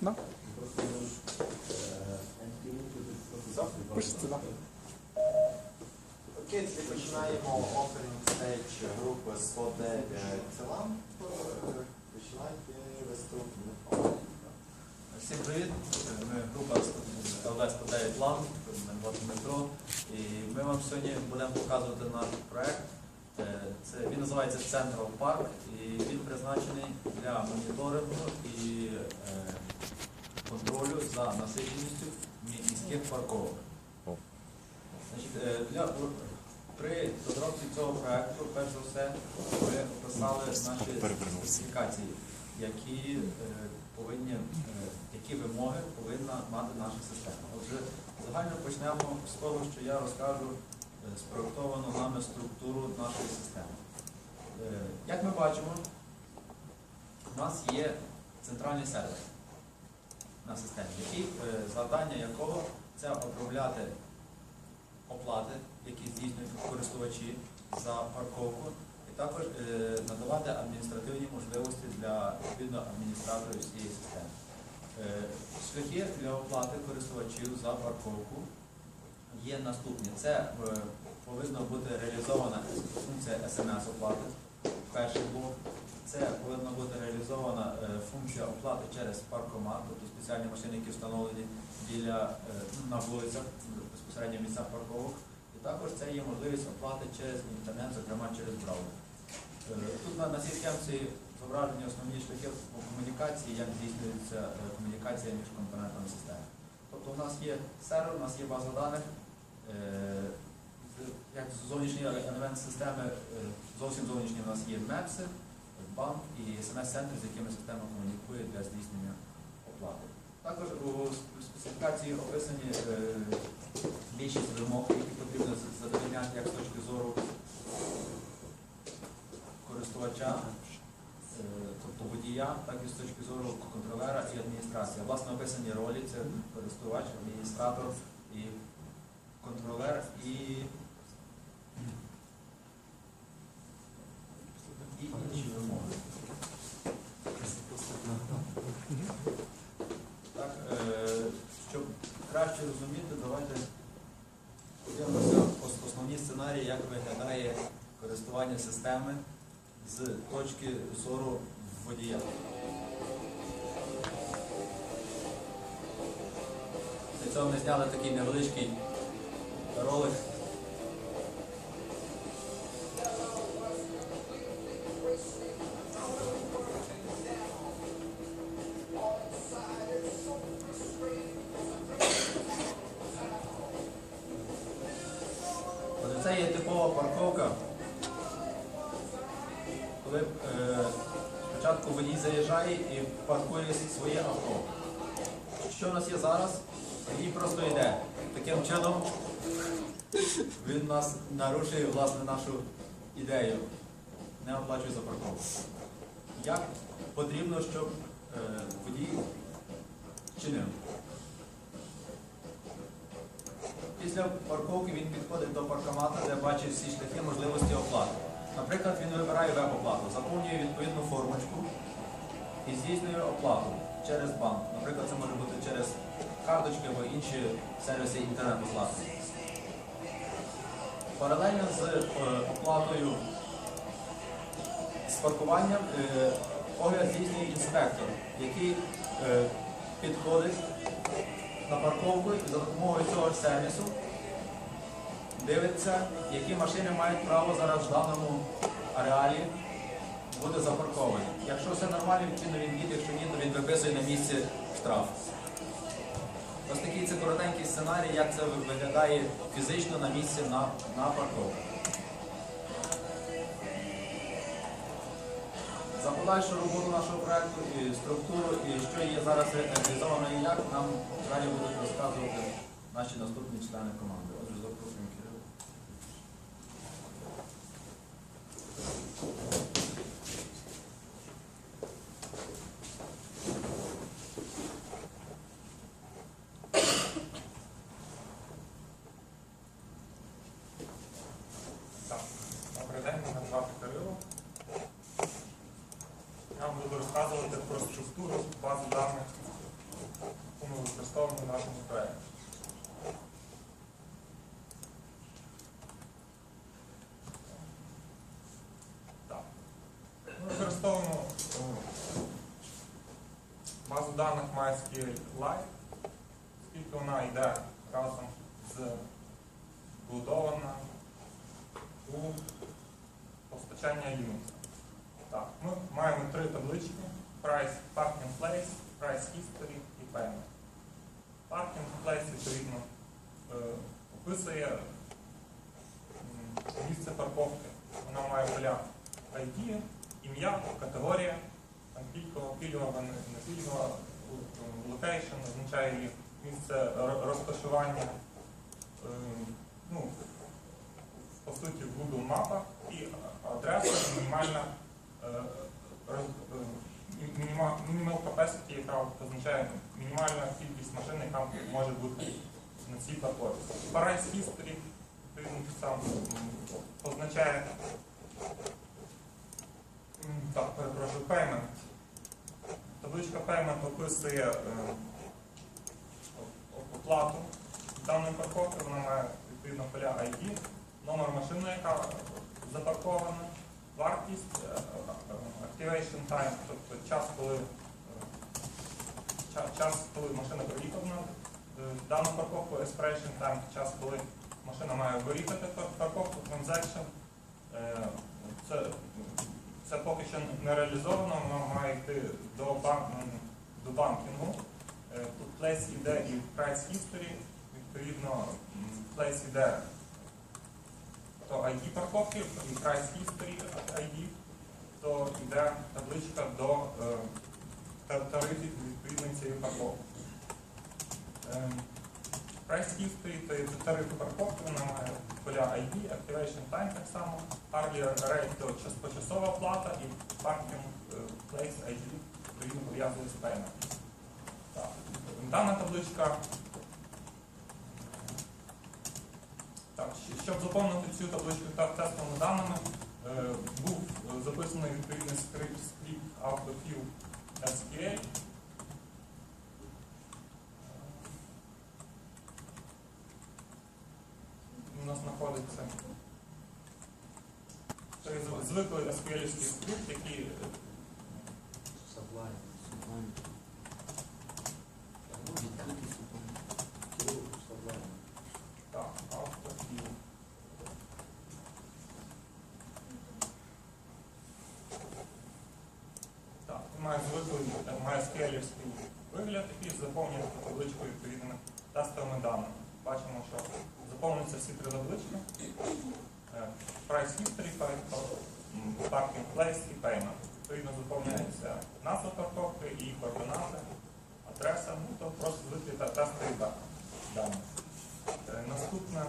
Да. Пишете, да. Окей, тоді починаємо opening stage групи 109 Целам. Починайте виступ. Всім привіт! Ми група ЛВ 109 Лам, мене звати Дмитро. І ми вам сьогодні будемо показувати наш проект. Е, Це, він називається Central Park і він призначений для моніторингу і е, контролю за насиченістю міських парковок. Значить, е, для, при розробці цього проекту, перш за все, ми описали наші специфікації, які е, повинні, е, які вимоги повинна мати наша система. Отже, загально почнемо з того, що я розкажу спроектовану нами структуру нашої системи. Як ми бачимо, у нас є центральний сервер на системі, який, е, завдання якого це обробляти оплати, які здійснюють користувачі за парковку, і також е, надавати адміністративні можливості для відповідно адміністраторів цієї системи. Е, Шляхи для оплати користувачів за парковку є наступні. Це повинна бути реалізована функція смс-оплати, перший блок. Це повинна бути реалізована е, функція оплати через паркомат, тобто спеціальні машини, які встановлені біля е, на вулицях, безпосередньо в місцях парковок. І також це є можливість оплати через інтернет, зокрема через браузер. Е, Тут на, на цій схемці зображені основні шляхи комунікації, як здійснюється комунікація між компонентами системи. Тобто у нас є сервер, у нас є база даних, як зовнішній елемент системи, зовсім зовнішній у нас є мепси, банк і смс-центр, з якими система комунікує для здійснення оплати. Також у специфікації описані е, більшість вимог, які потрібно з- задовольняти як з точки зору користувача, е, тобто водія, так і з точки зору контролера і адміністрації. Власне, описані ролі це користувач, адміністратор і контролер і, і інші вимоги. Так, е, щоб краще розуміти, давайте подивимося основні сценарії, як виглядає користування системи з точки зору водія. Для цього ми зняли такий невеличкий ролик. Нарушує власне нашу ідею. Не оплачує за парковку. Як потрібно, щоб е, водій чинив? Після парковки він підходить до паркомата, де бачить всі шляхи можливості оплати. Наприклад, він вибирає веб-оплату, заповнює відповідну формочку і здійснює оплату через банк. Наприклад, це може бути через карточки або інші сервіси інтернет-оплати. Паралельно з е, оплатою з паркуванням е, огляд здійснює інспектор, який е, підходить на парковку і за допомогою цього сервісу дивиться, які машини мають право зараз в даному ареалі бути запарковані. Якщо все нормально, відповідно він їде, якщо ні, то він виписує на місці штраф. Ось такий це коротенький сценарій, як це виглядає фізично на місці на, на парковці. За подальшу роботу нашого проєкту і структуру, і що є зараз реалізовано і як, нам далі будуть розказувати наші наступні члени команди. Отже, запрошуємо Кирило. Так, добрий день, мене звати Кирило. Я вам буду розказувати про структуру бази даних яку ми використовуємо в нашому проєкті. Так. Ми використовуємо е, базу даних MySQLite, оскільки вона йде разом з вбудована у постачання Linux. Так, ми маємо три таблички: Price, Parking Place, Price History і Payment. Parking Place, відповідно, е, описує місце парковки. Вона має поля ID, ім'я, категорія, там пільгова, пільгова, не пільгова, локейшн означає місце розташування. Ем, Ну, по суті, в Google мапах і адреса мінімальна е, е, мі- мініма- minimal capacity, яка означає мінімальна кількість машин, яка може бути на цій парковці. Price history, само означає так, перепрошую, payment. Табличка payment описує е, оплату даної парковки, вона має відповідно поля ID, номер машини, яка запаркована, вартість, е, activation time, тобто час, коли, е, час, коли машина приїхала е, дану парковку, expiration time, час, коли машина має виїхати парковку, transaction. Це, це поки що не реалізовано, воно має йти до, бан- до банкінгу. Е, Тут place іде і price history, відповідно, place іде то ID парковки і price history ID, то йде табличка до е, тарифів відповідної цієї парковки. Price то тарифи парковки, вона має поля ID, activation time так само, hourly rate то почасова плата і parking е, place ID відповідно пов'язує з payment. Дана табличка Так, щоб заповнити цю табличку та тестовими даними, е, був е, записаний відповідний скрипт autofill SQL. Він У нас знаходиться це з- звиклий SQL скрипт, який е, так, має звиклий е, має скелівський вигляд, який заповнює табличку відповідними тестовими даними. Бачимо, що заповнюються всі три таблички. Е, Price history, parking place і payment. Відповідно заповнюється назва парковки і координати, адреса, ну то просто звикли та тестові да- дані. Е, Наступне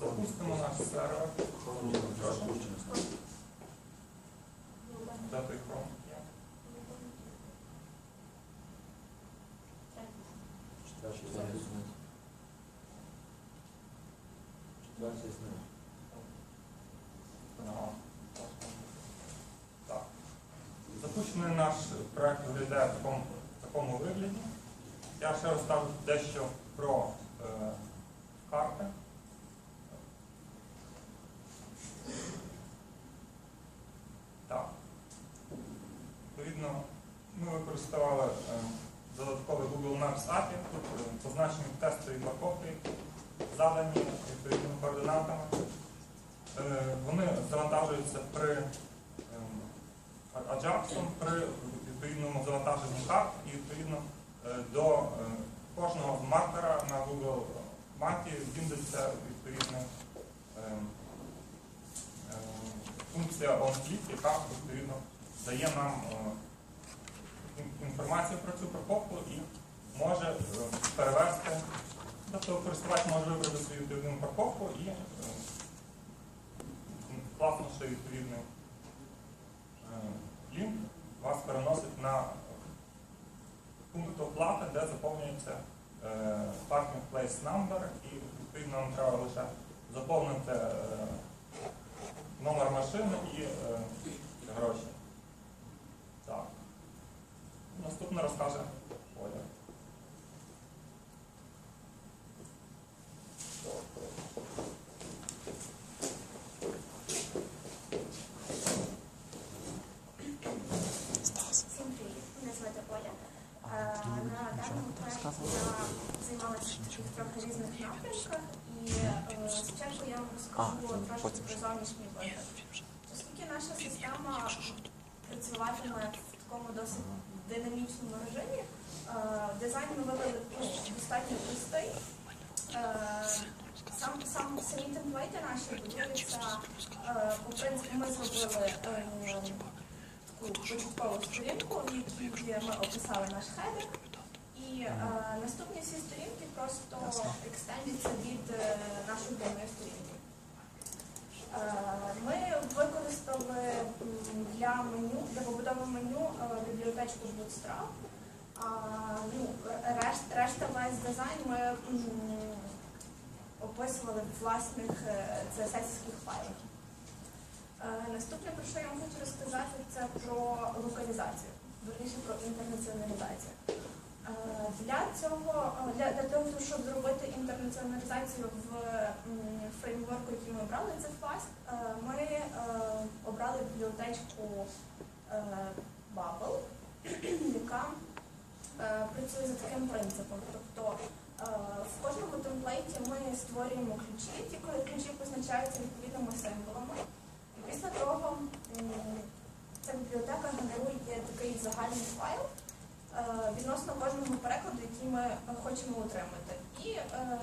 запустимо наш сервер. Прошу. Де той Chrome є? Четвертий знаю. Ага. Так. Запущений наш проект виглядає в такому, в такому вигляді. Я ще розкажу дещо про е, карти. Так. Відповідно, ми використовували е, додатковий Google Maps API, тут е, позначені тестові парковки, задані відповідними координатами. Е, Вони завантажуються при ем, а- Ajax при відповідному завантаженні карт і відповідно е, до е, кожного маркера на Google мапі віндиться відповідна ем, ем, функція OnClick, яка відповідно дає нам е, ін- інформацію про цю парковку і може е, перевести, тобто користувач може вибрати свою відповідну парковку і е, класно, що відповідний е, лінк вас переносить на пункт оплати, де заповнюється е, parking place number і відповідно нам треба лише заповнити е, номер машини і е, гроші. Так. Наступне розкаже Оля. Всім привіт, мене звати Оля. Е, На даному я займалася в різних напрямках і е, спочатку я вам розкажу трошки про зовнішній вигляд. Оскільки наша система працюватиме в такому досить динамічному режимі, е, дизайн ми вибрали достатньо простий. Е, Сам, сам самі темплейти наші будуються, по принципу, ми зробили таку початкову сторінку, в якій ми описали наш хедер. І е, наступні всі сторінки просто екстендяться від е, нашої головної сторінки. Е, ми використали для меню, для побудови меню бібліотечку Bootstrap. А, ну, решт, решта весь дизайн ми описували в власних CSS-ських файлах. Наступне, про що я вам хочу розказати, це про локалізацію, верніше про інтернаціоналізацію. Е, Для цього, е, для, для того, щоб зробити інтернаціоналізацію в фреймворку, який ми обрали, це Flask, е, ми обрали бібліотечку Bubble, яка працює за таким принципом. Тобто в кожному темплейті ми створюємо ключі, ті ключі позначаються відповідними символами. І після того ця бібліотека генерує такий загальний файл відносно кожного перекладу, який ми е, хочемо отримати. І е,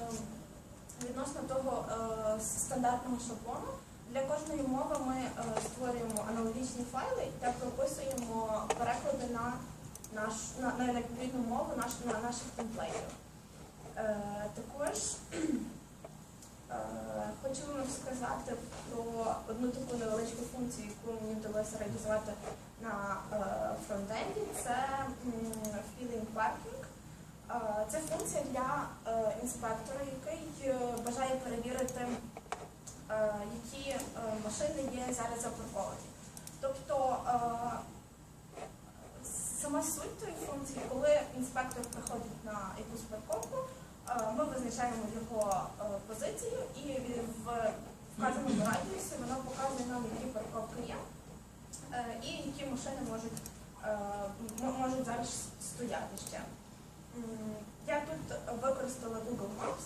відносно того е, стандартного шаблону для кожної мови ми е, створюємо аналогічні файли та прописуємо переклади на, наш, на, на відповідну мову наш, на наших темплейтів. Е, також Е, Хочу вам сказати про одну таку невеличку функцію, яку мені вдалося реалізувати на е, фронтенді. Це feeling parking. Е, Це функція для е, інспектора, який е, бажає перевірити, е, які е, машини є зараз запарковані. Тобто е, сама суть тої функції, коли інспектор приходить на якусь парковку, Е, Ми визначаємо його е, позицію і в вказаному радіусі воно показує нам, які парковки є е, і які машини можуть, е, можуть зараз стояти ще. Я тут використала Google Maps,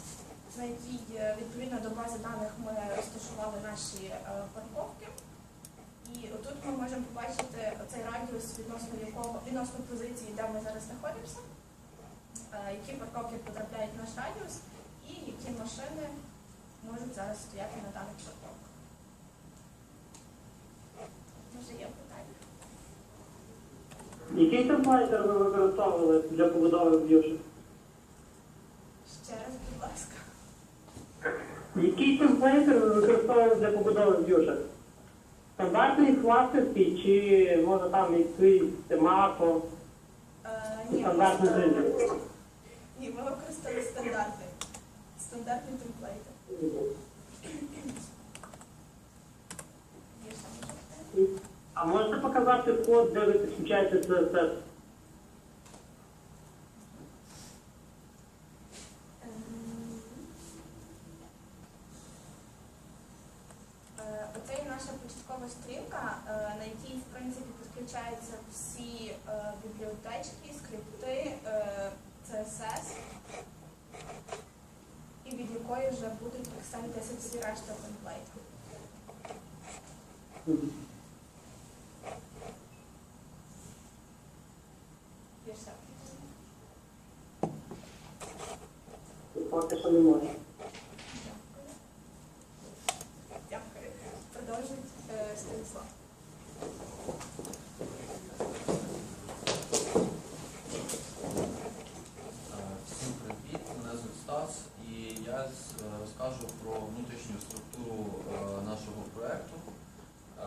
на якій е, відповідно до бази даних ми розташували наші е, парковки. І отут ми можемо побачити цей радіус відносно якого відносно позиції, де ми зараз знаходимося е, які парковки потрапляють в наш радіус і які машини можуть зараз стояти на даних парковках. Може є питання? Який темплейтер ви використовували для побудови б'юшек? Ще раз, будь ласка. Який темплейтер ви використовували для побудови б'юшек? Стандартний класовський чи може там якийсь темако? Е, ні, Стандартний ми- режим. Ні, ми використали стандартний. Стандартний темплейт. Є ще може питання? А можете показати код, де ви підключаєте CSS? Підключаються всі е, бібліотечки, скрипти, е, і від якої вже будуть екстендитися всі решта темплейтів. Питання? Поки що. Дякую. Дякую. Продовжують е, Станіслав. Е, Всім привіт, мене звуть Стас, і я з- е, розкажу про внутрішню структуру е, нашого проєкту, е,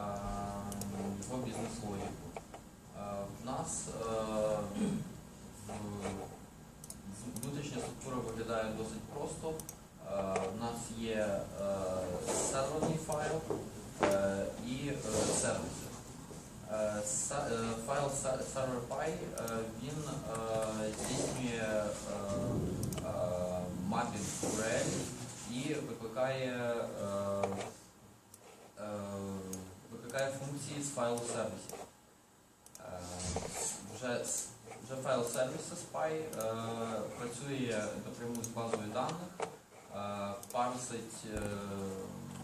його бізнес-логіку. Е, В нас е, в- з внутрішня структура виглядає досить просто. Е, У нас є е, серверний файл е, і е, сервіси. Е, Файл server.py, він здійснює мапінг URL і викликає, викликає функції з файлу сервісів. Вже, вже файл сервісу SPY працює напряму з базою даних, парсить е,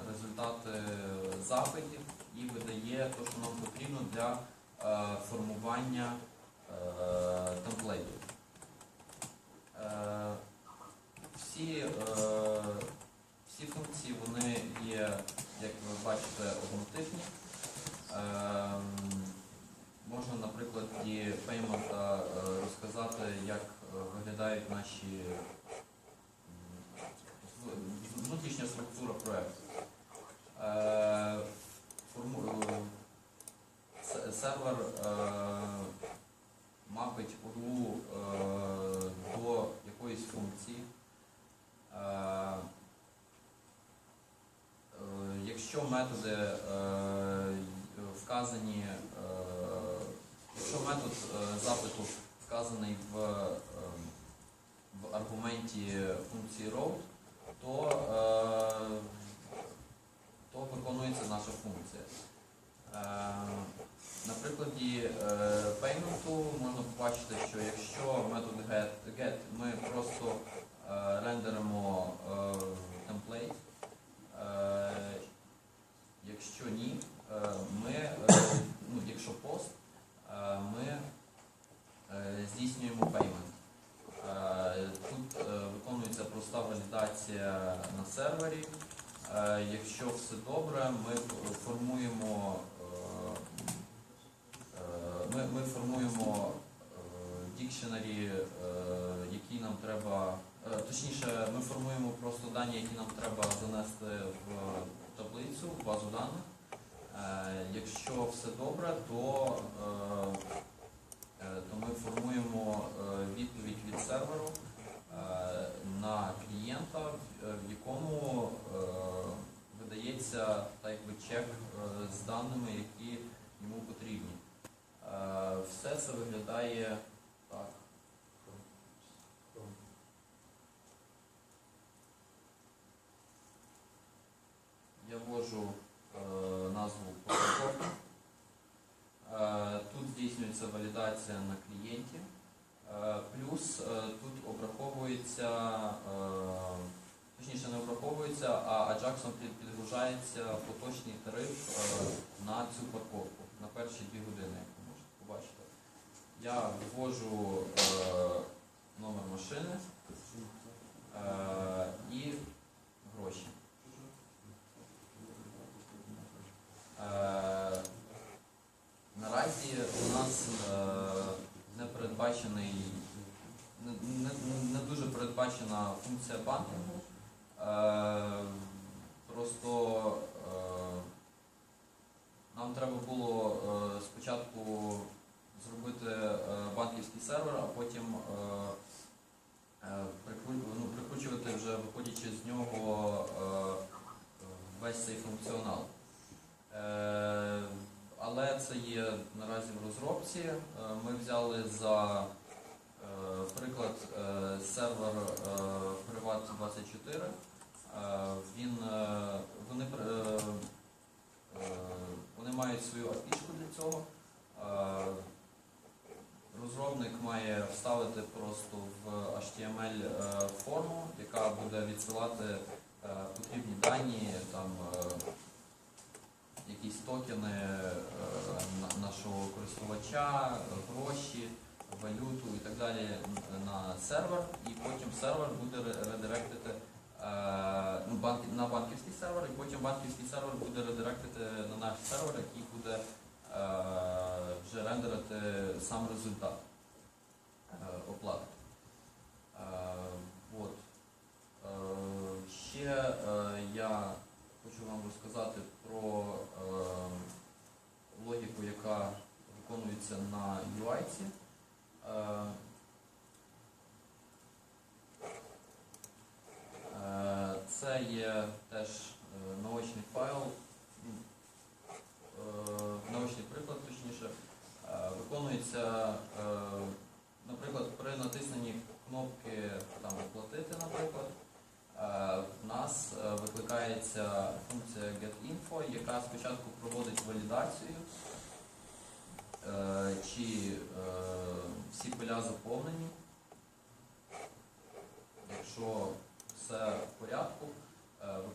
результати запитів і видає те, що нам потрібно для е, формування е, темплейтів. Е, всі, е, всі функції вони є, як ви бачите, однотипні. Можна, наприклад, і пеймента розказати, як е, виглядають наші м, в- внутрішня структура проєкту. Е, форму- е, се- Сервер е, мапить URL е, до якоїсь функції. Е, е, Якщо методи е, вказані, е, якщо метод е, запиту вказаний в, е, в аргументі функції route, то, е, то виконується наша функція. Е, На прикладі е, payment можна побачити, що якщо метод get, get ми просто е, рендеримо е, темплейт, е, якщо ні, е, ми, е, ну, якщо пост, е, ми е, здійснюємо payment. Е, Тут е, виконується проста валідація на сервері. Е, Якщо все добре, ми формуємо, е, е, ми, ми формуємо е, дікшенарі, е, які нам треба, точніше, ми формуємо просто дані, які нам треба занести в таблицю, в базу даних. Якщо все добре, то, то ми формуємо відповідь від серверу на клієнта, в якому видається так якби чек е, з даними, які йому потрібні. Е, Все це виглядає так. Я ввожу е, назву протоколу. Тут здійснюється валідація на клієнті. Плюс тут обраховується, точніше а під- підгружається поточний тариф е, на цю парковку на перші дві години, як ви можете побачити. Я ввожу е, номер машини е, і гроші. Наразі у нас не передбачений, не, не, не дуже передбачена функція банкінгу. Е, Просто е, нам треба було е, спочатку зробити банківський сервер, а потім ну, прикручувати вже виходячи з нього весь цей функціонал. Але це є наразі в розробці. Ми взяли за приклад сервер е, Privat24. Е, Він, е, вони, е, вони мають свою API для цього. Розробник має вставити просто в HTML форму, яка буде відсилати потрібні дані, там, якісь токени нашого користувача, гроші, валюту і так далі на сервер, і потім сервер буде редиректити банківський сервер буде редиректити на наш сервер, який буде е, вже рендерити сам результат е, оплати. Е, от. Ще я хочу вам розказати про логіку, яка виконується на UI. ці Це є теж наочний файл, е, наочний приклад, точніше. Е, Виконується, е, наприклад, при натисненні кнопки там оплатити, наприклад, в нас викликається функція getInfo, яка спочатку проводить валідацію, е, чи е, всі поля заповнені. Якщо все в порядку,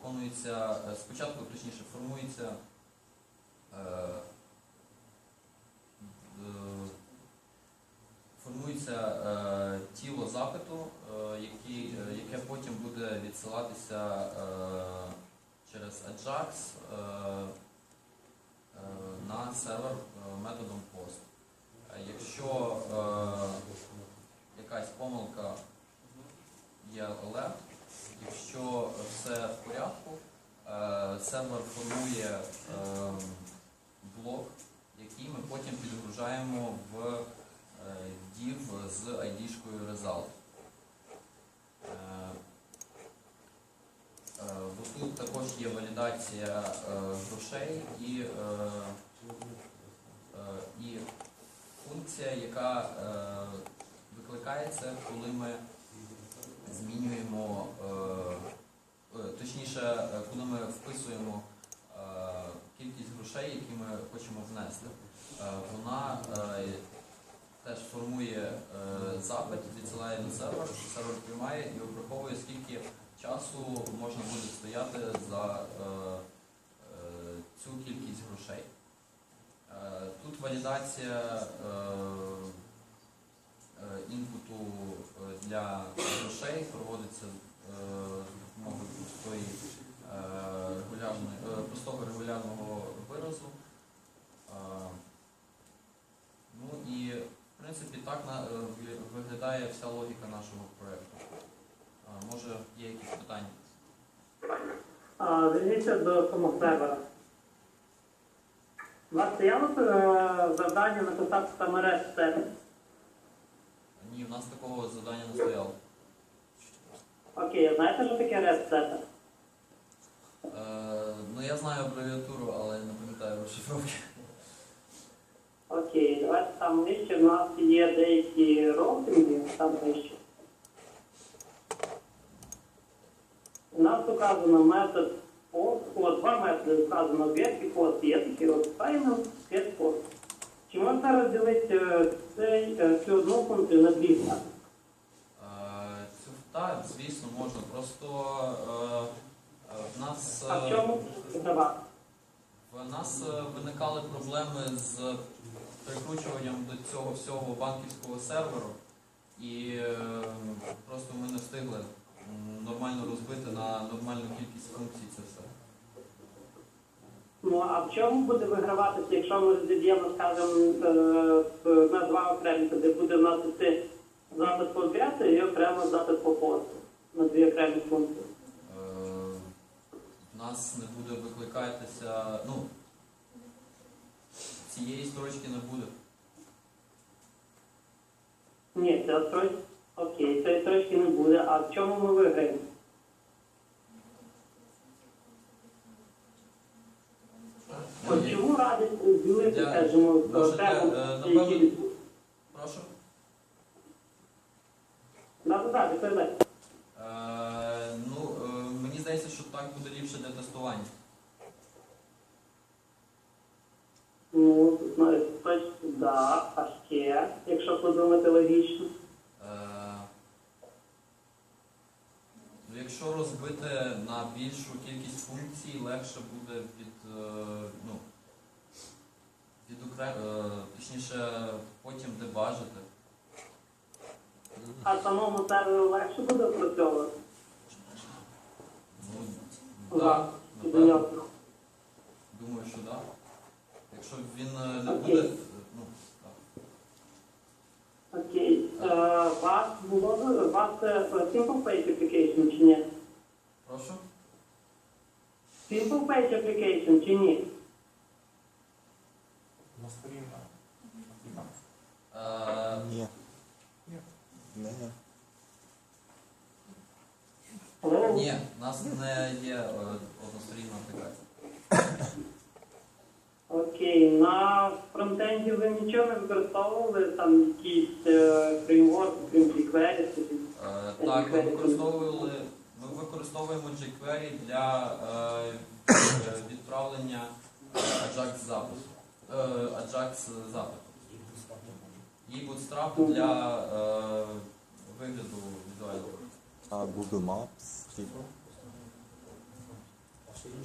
виконується е, спочатку, точніше, формується е, е, формується тіло запиту, яке потім буде відсилатися через Ajax на сервер методом POST. Якщо якась помилка є alert, якщо все в порядку, е, сервер формує е, блок, який ми потім підгружаємо в е, div з ID-шкою result. Е, е, бо Тут також є валідація е, грошей і, е, е, функція, яка е, викликається, коли ми змінюємо, е, е, точніше, е, коли ми вписуємо кількість грошей, які ми хочемо внести. Вона теж формує запит, відсилає на сервер, сервер приймає і обраховує, скільки часу можна буде стояти за цю кількість грошей. Тут валідація інпуту для грошей проводиться е, за допомогою е, е, простого регулярного виразу. Ну і в принципі так на- виглядає вся логіка нашого проєкту. Може є якісь питання? А, Верніться до самого сервера. У вас стояло завдання написати саме REST сервер? Ні, в нас такого завдання не стояло. Окей, а знаєте, що таке REST сервер? Е, ну я знаю абревіатуру, але не пам'ятаю розшифровки. Окей, давайте там нижче в нас є деякі роутинги, там нижче. У нас указано метод post, о, два методи вказано get і post. Є такі от get post. Чи можна розділити е, цей, е, цю одну на дві функції? Е, Цю так, звісно, можна. Просто е, в нас А в чому в нас виникали проблеми з прикручуванням до цього всього банківського серверу, і е, просто ми не встигли нормально розбити на нормальну кількість функцій це все. Ну а в чому буде виграватися, якщо ми розіб'ємо, скажімо, е, на два окремі, де буде в нас іти запит по обряду і окремо запит по посту на дві окремі функції? Е, В нас не буде викликатися, ну, цієї строчки не буде. Ні, це троч... окей, цієї точки не буде. А в чому ми виграємо? От чому радить розділити, Для- скажімо, для, е, які- Прошу. Да, да, да, відповідай. Е, ну, е, мені здається, що так буде ліпше для тестування. Ну, да, а ще, якщо подумати логічно. Е, ну, якщо розбити на більшу кількість функцій, легше буде від, е, ну, від е, точніше, потім дебажити. А самому серверу легше буде опрацьовувати? Ну, так, напевно. Думаю, що так. Якщо він е, не Окей. буде, ну, так. Окей. Е, вас було у вас е, Simple Page Application чи ні? Прошу. Simple Page Application чи ні? На сторінка. Е, Ні. Не. Ні, у нас не є е, односторінна аплікація. Окей, на фронтенді ви нічого не використовували, там якісь е, фреймворки, крім jQuery? собі? Е, Так, ми використовували, ми використовуємо jQuery для е, е, відправлення Ajax запису. Е, Ajax запиту. І Bootstrap для е, вигляду візуального. А Google Maps, типу.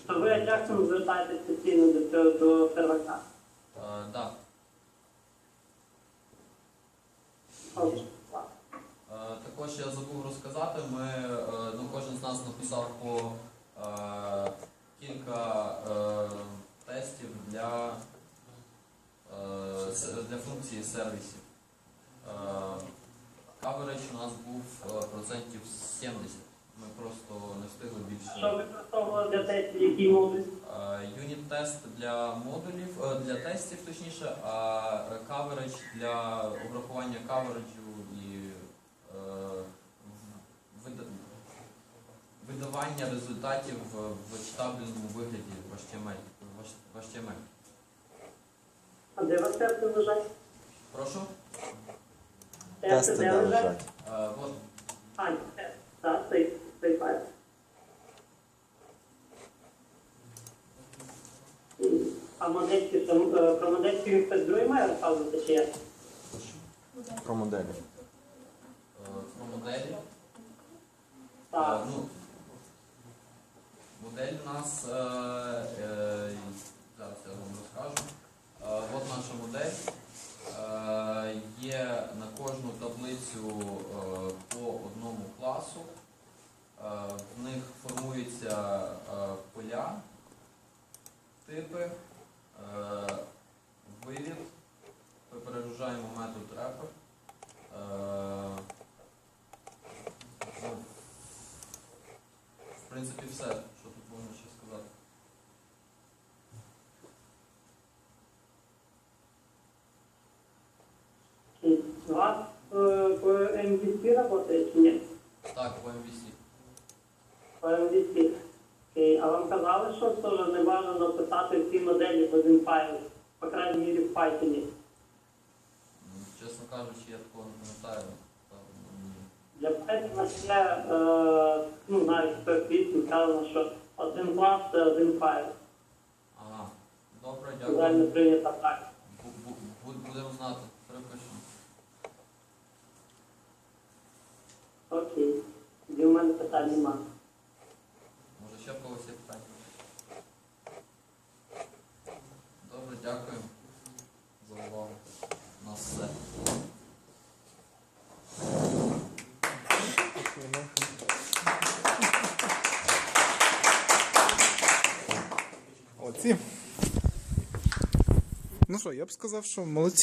То ви Ajax звертаєтесь постійно до цього до сервака? Е, да. Окей. Е, Також я забув розказати, ми, е, ну, кожен з нас написав по е, кілька е, тестів для, е, с- для функції сервісів. Каверидж у нас був е, процентів 70. Ми просто не встигли Що більше. використовували для тестів, які модуль? Юніт-тест для модулів, е, для тестів точніше, а каверидж для обрахування кавериджу і е, видавання результатів в, в вигляді в HTML. В HTML. А де вас тести лежать? Прошу. Лежать? Е, от, А, ні, тест. Так, цей, цей файл. А модельки, е, про модельки розказувати чи я? Про моделі. е, про моделі. Так. Е, Ну, модель у нас, зараз я вам розкажу. От наша модель. Е, є на кожну таблицю е, по одному класу. Е, в них формуються поля, типи, вивід. Ми перегружаємо метод репер. Ну, в принципі, все, що тут можна ще сказати. М, У вас е, по MVC чи ні? Так, по MVC. По MVC. Окей. А вам казали, що теж не бажано писати всі моделі в один файл, по крайній мірі в Python? М, Чесно кажучи, я такого не пам'ятаю. Для Python є, е, ну, навіть в пісні сказано, що один клас це один файл. Ага. Добре, Загально дякую. прийнята. Бу- бу- бу- Будемо знати. Окей. Тоді в мене питань немає. Може ще в когось є питання? Добре, дякую за увагу. У нас все. Молодці. Ну що, я б сказав, що молодці.